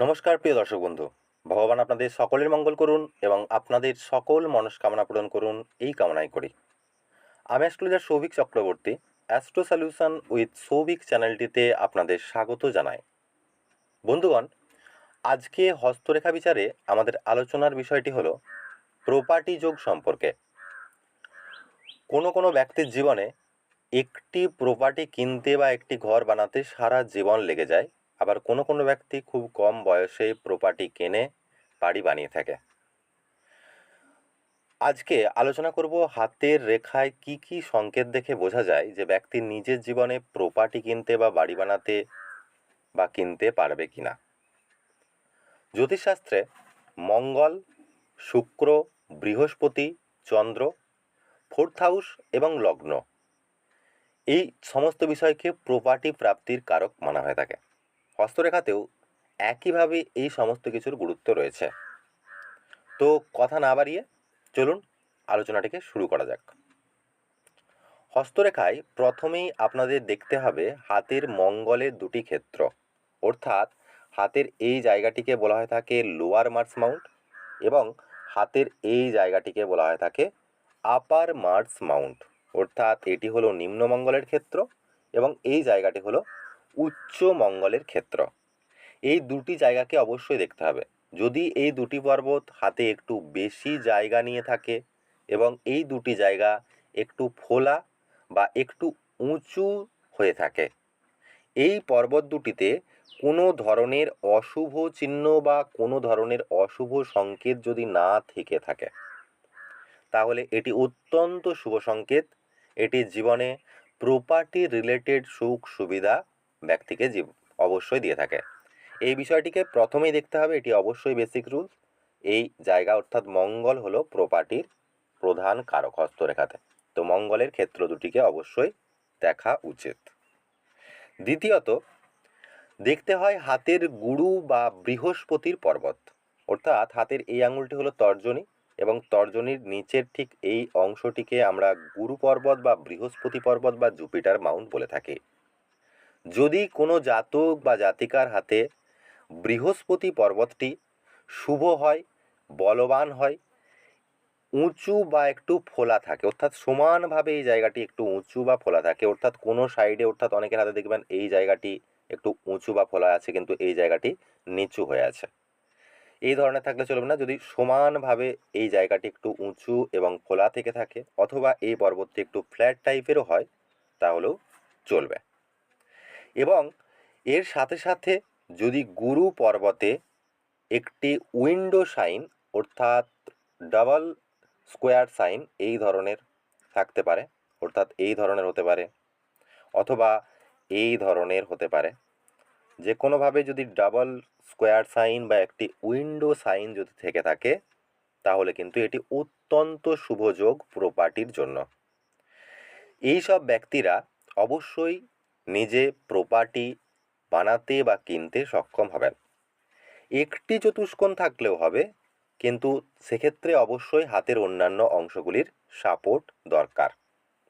নমস্কার, প্রিয় দর্শক বন্ধু। ভগবান আপনাদের সকলের মঙ্গল করুন এবং আপনাদের সকল মনস্কামনা পূরণ করুন এই কামনাই করি। আমি astrologer Souvik Chakraborty, astro solution with Souvik চ্যানেলটিতে আপনাদের স্বাগত জানাই। বন্ধুগণ, আজকে হস্তরেখা বিচারে আমাদের আলোচনার বিষয়টি হলো প্রপার্টি যোগ সম্পর্কে। কোনো কোনো ব্যক্তির জীবনে একটি প্রপার্টি কিনতে বা একটি ঘর বানাতে সারা জীবন লেগে যায় আবার কোনো কোনো ব্যক্তি খুব কম বয়সে প্রপার্টি কেনে, বাড়ি বানিয়ে থাকে। আজকে আলোচনা করব হাতের রেখায় কি কি সংকেত দেখে বোঝা যায় যে ব্যক্তি নিজের জীবনে প্রপার্টি কিনতে বা বাড়ি বানাতে বা কিনতে পারবে কি না জ্যোতিষশাস্ত্রে মঙ্গল, শুক্র, বৃহস্পতি, চন্দ্র, ফোর্থ হাউস এবং লগ্ন, এই সমস্ত বিষয়কে প্রপার্টি প্রাপ্তির কারক মানা হয়ে থাকে। হস্তরেখাতেও একইভাবে এই সমস্ত কিছুর গুরুত্ব রয়েছে। তো কথা না বাড়িয়ে চলুন আলোচনাটিকে শুরু করা যাক। হস্তরেখায় প্রথমেই আপনাদের দেখতে হবে হাতের মঙ্গলের দুটি ক্ষেত্র। অর্থাৎ হাতের এই জায়গাটিকে বলা হয়ে থাকে লোয়ার মার্স মাউন্ট এবং হাতের এই জায়গাটিকে বলা হয়ে থাকে আপার মার্স মাউন্ট অর্থাৎ এটি হলো নিম্ন মঙ্গলের ক্ষেত্র এবং এই জায়গাটি হলো উচ্চ মঙ্গলের ক্ষেত্র। এই দুটি জায়গাকে অবশ্যই দেখতে হবে। যদি এই দুটি পর্বত হাতে একটু বেশি জায়গা নিয়ে থাকে এবং এই দুটি জায়গা একটু ফোলা বা একটু উঁচু হয়ে থাকে, এই পর্বত দুটিতে কোনো ধরনের অশুভ চিহ্ন বা কোনো ধরনের অশুভ সংকেত যদি না থেকে থাকে, তাহলে এটি অত্যন্ত শুভ সংকেত। এটি জীবনে প্রপার্টি রিলেটেড সুখ সুবিধা ব্যক্তিকে জীব অবশ্যই দিয়ে থাকে। এই বিষয়টিকে প্রথমেই দেখতে হবে, এটি অবশ্যই বেসিক রুলস এই জায়গা অর্থাৎ মঙ্গল হলো প্রপার্টির প্রধান কারক হস্তরেখাতে। তো মঙ্গলের ক্ষেত্র দুটিকে অবশ্যই দেখা উচিত। দ্বিতীয়ত, দেখতে হয় হাতের গুরু বা বৃহস্পতির পর্বত। অর্থাৎ হাতের এই আঙুলটি হলো তর্জনী এবং তর্জনীর নিচের ঠিক এই অংশটিকে আমরা গুরু পর্বত বা বৃহস্পতি পর্বত বা জুপিটার মাউন্ট বলে থাকি। যদি কোনো জাতক বা জাতিকার হাতে বৃহস্পতি পর্বতটি শুভ হয়, বলবান হয়, উঁচু বা একটু ফোলা থাকে, অর্থাৎ সমানভাবে এই জায়গাটি একটু উঁচু বা ফোলা থাকে, অর্থাৎ কোনো সাইডে, অর্থাৎ অনেকের হাতে দেখবেন এই জায়গাটি একটু উঁচু বা ফোলা আছে, কিন্তু এই জায়গাটি নিচু হয়ে আছে। এই ধরনের থাকলে চলবে না, যদি সমানভাবে এই জায়গাটি একটু উঁচু এবং ফোলা থেকে থাকে, অথবা এই পর্বতটি একটু ফ্ল্যাট টাইপেরও হয়, তাহলেও চলবে। এবং এর সাথে সাথে যদি গুরু পর্বতে একটি উইন্ডো সাইন, অর্থাৎ ডাবল স্কোয়ার সাইন এই ধরনের থাকতে পারে, অর্থাৎ এই ধরনের হতে পারে অথবা এই ধরনের হতে পারে। যে কোনোভাবে যদি ডাবল স্কোয়ার সাইন বা একটি উইন্ডো সাইন যদি থেকে থাকে, তাহলে কিন্তু এটি অত্যন্ত শুভযোগ প্রপার্টির জন্য। এই সব ব্যক্তিরা অবশ্যই নিজে প্রপার্টি বানাতে বা কিনতে সক্ষম হবেন। একটি চতুষ্কোণ থাকলেও হবে, কিন্তু সেক্ষেত্রে অবশ্যই হাতের অন্যান্য অংশগুলির সাপোর্ট দরকার,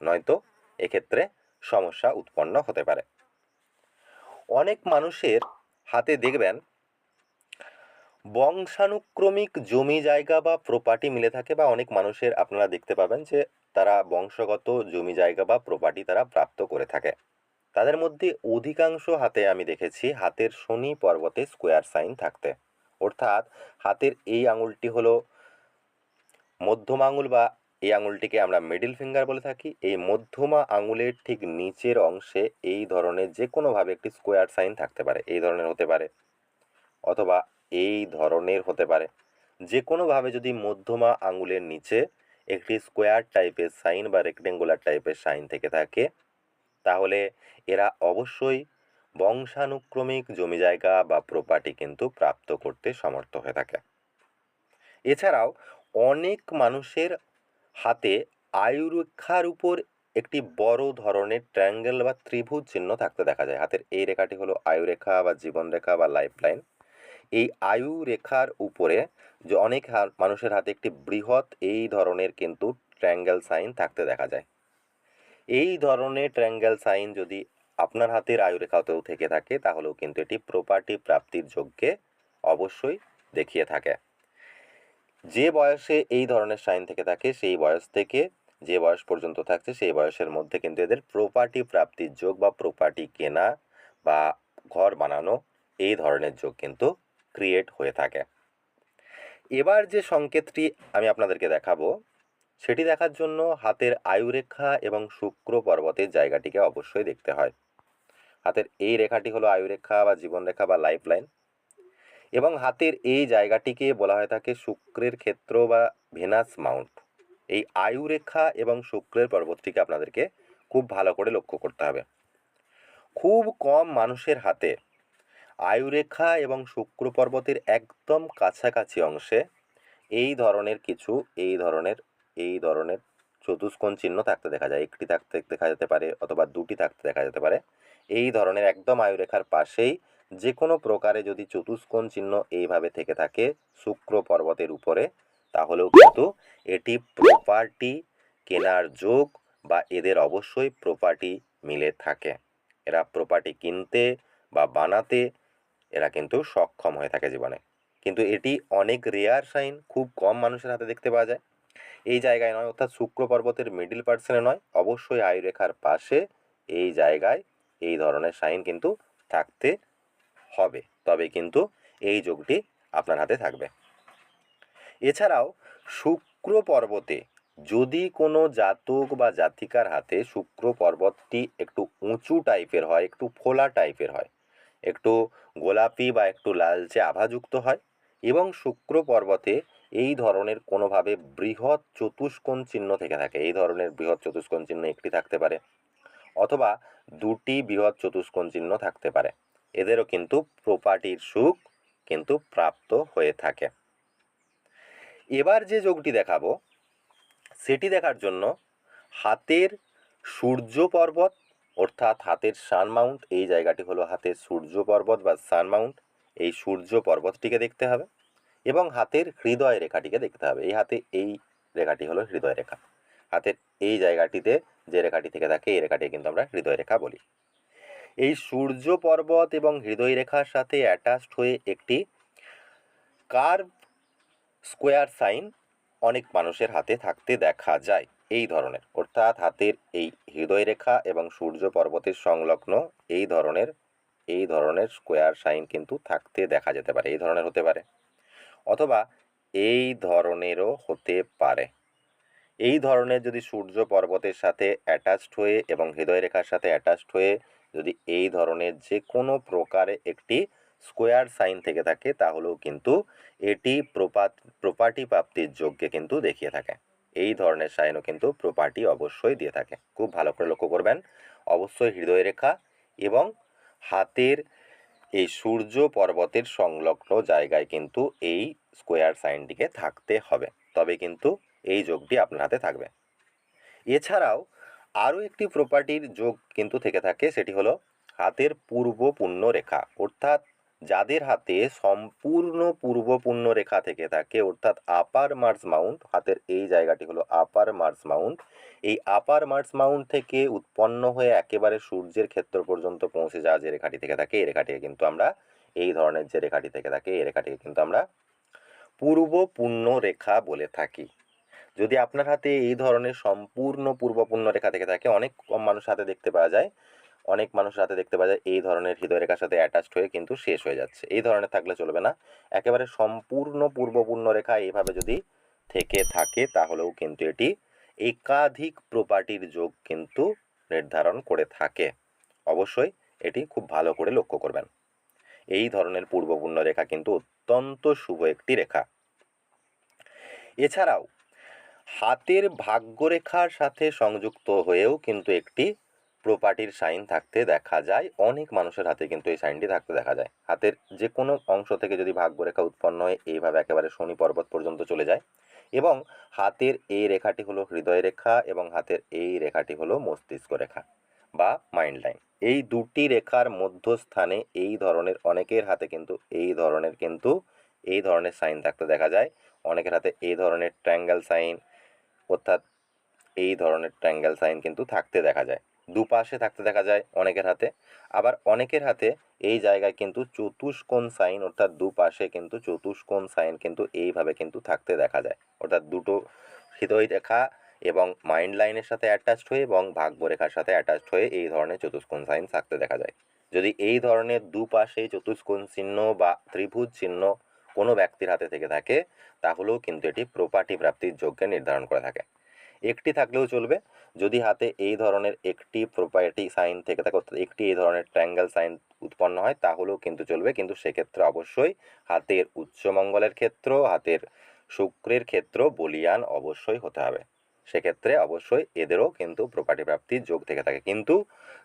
নয়তো এক্ষেত্রে সমস্যা উৎপন্ন হতে পারে। অনেক মানুষের হাতে দেখবেন, বংশানুক্রমিক জমি জায়গা বা প্রপার্টি মিলে থাকে বা অনেক মানুষের আপনারা দেখতে পাবেন যে তারা বংশগত জমি জায়গা বা প্রপার্টি তারা প্রাপ্ত করে থাকে। তাদের মধ্যে অধিকাংশ হাতে আমি দেখেছি হাতের শনি পর্বতে স্কোয়ার সাইন থাকতে। অর্থাৎ হাতের এই আঙুলটি হলো মধ্যম আঙুল বা এই আঙুলটিকে আমরা মিডিল ফিঙ্গার বলে থাকি। এই মধ্যমা আঙুলের ঠিক নিচের অংশে এই ধরনের যে কোনোভাবে একটি স্কোয়ার সাইন থাকতে পারে। এই ধরনের হতে পারে অথবা এই ধরনের হতে পারে। যে কোনোভাবে যদি মধ্যমা আঙুলের নিচে একটি স্কোয়ার টাইপের সাইন বা রেক্টেঙ্গুলার টাইপের সাইন থেকে থাকে তাহলে এরা অবশ্যই বংশানুক্রমিক জমি জায়গা বা প্রপার্টি কিন্তু প্রাপ্ত করতে সমর্থ হয়ে থাকে। এছাড়াও অনেক মানুষের হাতে আয়ুরেখার উপর একটি বড় ধরনের ট্রায়াঙ্গেল বা ত্রিভুজ চিহ্ন থাকতে দেখা যায়। হাতের এই রেখাটি হলো আয়ুরেখা বা জীবনরেখা বা লাইফ লাইন এই আয়ু রেখার উপরে যে অনেক মানুষের হাতে একটি বৃহৎ এই ধরনের কিন্তু ট্রায়াঙ্গেল সাইন থাকতে দেখা যায়। এই ধরনের ট্রায়াঙ্গেল সাইন যদি আপনার হাতের আয়ুরেখাতেও থেকে থাকে, তাহলেও কিন্তু এটি প্রপার্টি প্রাপ্তির যোগ্যে অবশ্যই দেখিয়ে থাকে। যে বয়সে এই ধরনের সাইন থেকে থাকে, সেই বয়স থেকে, যে বয়স পর্যন্ত থাকছে, সেই বয়সের মধ্যে কিন্তু এদের প্রপার্টি প্রাপ্তির যোগ বা প্রপার্টি কেনা বা ঘর বানানো, এই ধরনের যোগ কিন্তু ক্রিয়েট হয়ে থাকে। এবার যে সংকেতটি আমি আপনাদেরকে দেখাবো সেটি দেখার জন্য হাতের আয়ুরেখা এবং শুক্র পর্বতের জায়গাটিকে অবশ্যই দেখতে হয়। হাতের এই রেখাটি হলো আয়ুরেখা বা জীবনরেখা বা লাইফ লাইন এবং হাতের এই জায়গাটিকে বলা হয়ে থাকে শুক্রের ক্ষেত্র বা ভেনাস মাউন্ট। এই আয়ুরেখা এবং শুক্রের পর্বতটিকে আপনাদেরকে খুব ভালো করে লক্ষ্য করতে হবে। খুব কম মানুষের হাতে আয়ুরেখা এবং শুক্র পর্বতের একদম কাছাকাছি অংশে এই ধরনের কিছু, এই ধরনের এই ধরনের চতুষ্কোণ চিহ্ন থাকতে দেখা যায়। একটি থাকতে দেখা যেতে পারে অথবা দুটি থাকতে দেখা যেতে পারে। এই ধরনের একদম আয়ুরেখার পাশেই যে কোনো প্রকারে যদি চতুষ্কোণ চিহ্ন এইভাবে থেকে থাকে শুক্র পর্বতের উপরে, তাহলেও কিন্তু এটি প্রপার্টি কেনার যোগ বা এদের অবশ্যই প্রপার্টি মিলে থাকে। এরা প্রপার্টি কিনতে বা বানাতে এরা কিন্তু সক্ষম হয়ে থাকে জীবনে। কিন্তু এটি অনেক রেয়ার সাইন খুব কম মানুষের হাতে দেখতে পাওয়া যায়। এই জায়গায় নয়, অর্থাৎ শুক্র পর্বতের মিডিল পার্সনে নয়, অবশ্যই আয়ুরেখার পাশে এই জায়গায় এই ধরনের সাইন কিন্তু থাকতে হবে। তবে কিন্তু এই যোগটি আপনার হাতে থাকবে। এছাড়াও শুক্র পর্বতে যদি কোনো জাতক বা জাতিকার হাতে শুক্র পর্বতটি একটু উঁচু টাইপের হয়, একটু ফোলা টাইপের হয়, একটু গোলাপি বা একটু লালচে আভাযুক্ত হয় এবং শুক্র পর্বতে এই ধরনের কোনোভাবে বৃহৎ চতুষ্কোণ চিহ্ন থেকে থাকে। এই ধরনের বৃহৎ চতুষ্কোণ চিহ্ন একটি থাকতে পারে অথবা দুটি বৃহৎ চতুষ্কোণ চিহ্ন থাকতে পারে। এদেরও কিন্তু প্রপার্টির সুখ কিন্তু প্রাপ্ত হয়ে থাকে। এবার যে যোগটি দেখাবো, সেটি দেখার জন্য হাতের সূর্য পর্বত অর্থাৎ হাতের সান মাউন্ট এই জায়গাটি হলো হাতের সূর্য পর্বত বা সান মাউন্ট এই সূর্য পর্বতটিকে দেখতে হবে। এবং হাতের হৃদয় রেখাটিকে দেখতে হবে। এই হাতে এই রেখাটি হলো হৃদয় রেখা। হাতের এই জায়গাটিতে যে রেখাটি থেকে থাকে, এই রেখাটি কিন্তু আমরা হৃদয় রেখা বলি। এই সূর্য পর্বত এবং হৃদয় রেখার সাথে অ্যাটাচড হয়ে একটি কার্ভ স্কোয়ার সাইন অনেক মানুষের হাতে থাকতে দেখা যায়। এই ধরনের, অর্থাৎ হাতের এই হৃদয় রেখা এবং সূর্য পর্বতের সংলগ্ন এই ধরনের এই ধরনের স্কোয়ার সাইন কিন্তু থাকতে দেখা যেতে পারে। এই ধরনের হতে পারে। অথবা এই ধরনেরও হতে পারে। এই ধরনের যদি সূর্য পর্বতের সাথে অ্যাটাচড হয়ে এবং হৃদয় রেখার সাথে অ্যাটাচড হয়ে যদি এই ধরনের যে কোনো প্রকারে একটি স্কোয়ার সাইন থেকে থাকে, তাহলেও কিন্তু এটি প্রপাত প্রপার্টি প্রাপ্তির যোগ্যে কিন্তু দেখিয়ে থাকে। এই ধরনের সাইনও কিন্তু প্রপার্টি অবশ্যই দিয়ে থাকে। খুব ভালো করে লক্ষ্য করবেন। অবশ্যই হৃদয় রেখা এবং হাতের এই সূর্য পর্বতের সংলগ্ন জায়গায় কিন্তু এই স্কোয়ার সাইনটিকে থাকতে হবে। তবে কিন্তু এই যোগটি আপনার হাতে থাকবে। এছাড়াও আরও একটি প্রপার্টির যোগ কিন্তু থেকে থাকে, সেটি হলো হাতের পূর্ব পূর্ণ রেখা, অর্থাৎ যাদের হাতে সম্পূর্ণ পূর্ব পূর্ণ রেখা থেকে থাকে, অর্থাৎ আপার মার্স মাউন্ট হাতের এই জায়গাটি হলো আপার মার্স মাউন্ট এই আপার মার্স মাউন্ট থেকে উৎপন্ন হয়ে একেবারে সূর্যের ক্ষেত্র পর্যন্ত পৌঁছে যাওয়া যে রেখাটি থেকে থাকে এই রেখাটিকে কিন্তু আমরা এই ধরনের যে রেখাটি থেকে থাকে এই রেখাটিকে কিন্তু আমরা পূর্ব পূর্ণ রেখা বলে থাকি। যদি আপনার হাতে এই ধরনের সম্পূর্ণ পূর্বপূর্ণ রেখা থেকে থাকে, অনেক কম মানুষ হাতে দেখতে পাওয়া যায় অনেক মানুষ হাতে দেখতে পাওয়া যায় এই ধরনের হৃদয় রেখার সাথে অ্যাটাচড হয়ে কিন্তু শেষ হয়ে যাচ্ছে। এই ধরনের থাকলে চলবে না। একেবারে সম্পূর্ণ পূর্বপূর্ণ রেখা এইভাবে যদি থেকে থাকে তাহলেও কিন্তু এটি একাধিক প্রপার্টির যোগ কিন্তু নির্ধারণ করে থাকে। অবশ্যই এটি খুব ভালো করে লক্ষ্য করবেন। এই ধরনের পূর্বপূর্ণ রেখা কিন্তু অত্যন্ত শুভ একটি রেখা। এছাড়াও, হাতের ভাগ্যরেখার সাথে সংযুক্ত হয়েও কিন্তু একটি প্রপার্টির সাইন থাকতে দেখা যায়। অনেক মানুষের হাতে কিন্তু এই সাইনটি থাকতে দেখা যায়। হাতের যে কোনো অংশ থেকে যদি ভাগ্যরেখা উৎপন্ন হয়, এইভাবে একেবারে শনি পর্বত পর্যন্ত চলে যায়। এবং হাতের এই রেখাটি হলো হৃদয় রেখা এবং হাতের এই রেখাটি হলো মস্তিষ্ক রেখা বা মাইন্ড লাইন এই দুটি রেখার মধ্যস্থানে এই ধরনের অনেকের হাতে কিন্তু এই ধরনের কিন্তু এই ধরনের সাইন থাকতে দেখা যায়। অনেকের হাতে এই ধরনের ট্রায়াঙ্গেল সাইন অর্থাৎ এই ধরনের ট্রায়াঙ্গেল সাইন কিন্তু থাকতে দেখা যায়। দুপাশে থাকতে দেখা যায় অনেকের হাতে। আবার অনেকের হাতে এই জায়গায় কিন্তু চতুষ্কোণ সাইন, অর্থাৎ দুপাশে কিন্তু চতুষ্কোণ সাইন কিন্তু এইভাবে কিন্তু থাকতে দেখা যায়। অর্থাৎ দুটো হৃদয় রেখা এবং মাইন্ড লাইনের সাথে অ্যাটাচড হয়ে এবং ভাগ্যরেখার সাথে অ্যাটাচড হয়ে এই ধরনের চতুষ্কোণ সাইন থাকতে দেখা যায়। যদি এই ধরনের দুপাশে চতুষ্কোণ চিহ্ন বা ত্রিভুজ চিহ্ন কোনো ব্যক্তির হাতে থেকে থাকে, তাহলেও কিন্তু এটি প্রপার্টি প্রাপ্তির যোগ্যে নির্ধারণ করে থাকে। একটি থাকলেও চলবে। যদি হাতে এই ধরনের একটি প্রপার্টি সাইন থেকে থাকে, অর্থাৎ একটি এই ধরনের ট্রায়াঙ্গেল সাইন উৎপন্ন হয়, তাহলেও কিন্তু চলবে। কিন্তু সেক্ষেত্রে অবশ্যই হাতের উচ্চমঙ্গলের ক্ষেত্র, হাতের শুক্রের ক্ষেত্র, বলিয়ান অবশ্যই হতে হবে। সেক্ষেত্রে অবশ্যই এদেরও কিন্তু প্রপার্টি প্রাপ্তির যোগ থেকে থাকে। কিন্তু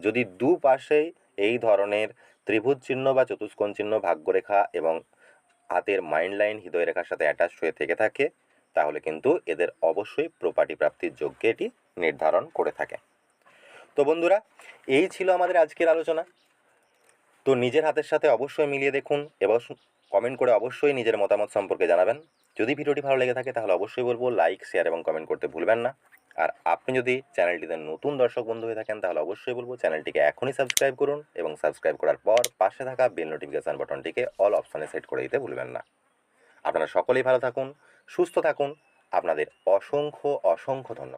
যদি দুপাশেই এই ধরনের ত্রিভুজ চিহ্ন বা চতুষ্কোণ চিহ্ন ভাগ্যরেখা এবং হাতের মাইন্ড লাইন হৃদয় রেখার সাথে অ্যাটাচ হয়ে থেকে থাকে তাহলে কিন্তু এদের অবশ্যই প্রপার্টি প্রাপ্তির যোগ্যে এটি নির্ধারণ করে থাকে। তো বন্ধুরা, এই ছিল আমাদের আজকের আলোচনা। তো নিজের হাতের সাথে অবশ্যই মিলিয়ে দেখুন এবং কমেন্ট করে অবশ্যই নিজের মতামত সম্পর্কে জানাবেন। যদি ভিডিওটি ভালো লেগে থাকে তাহলে অবশ্যই বলব লাইক শেয়ার এবং কমেন্ট করতে ভুলবেন না। আর আপনি যদি চ্যানেলটিতে নতুন দর্শক বন্ধু হয়ে থাকেন তাহলে অবশ্যই বলব চ্যানেলটিকে এখনই সাবস্ক্রাইব করুন এবং সাবস্ক্রাইব করার পর পাশে থাকা বেল নোটিফিকেশান বাটনটিকে অল অপশানে সেট করে দিতে ভুলবেন না। আপনারা সকলেই ভালো থাকুন সুস্থ থাকুন। আপনাদের অসংখ্য অসংখ্য ধন্যবাদ।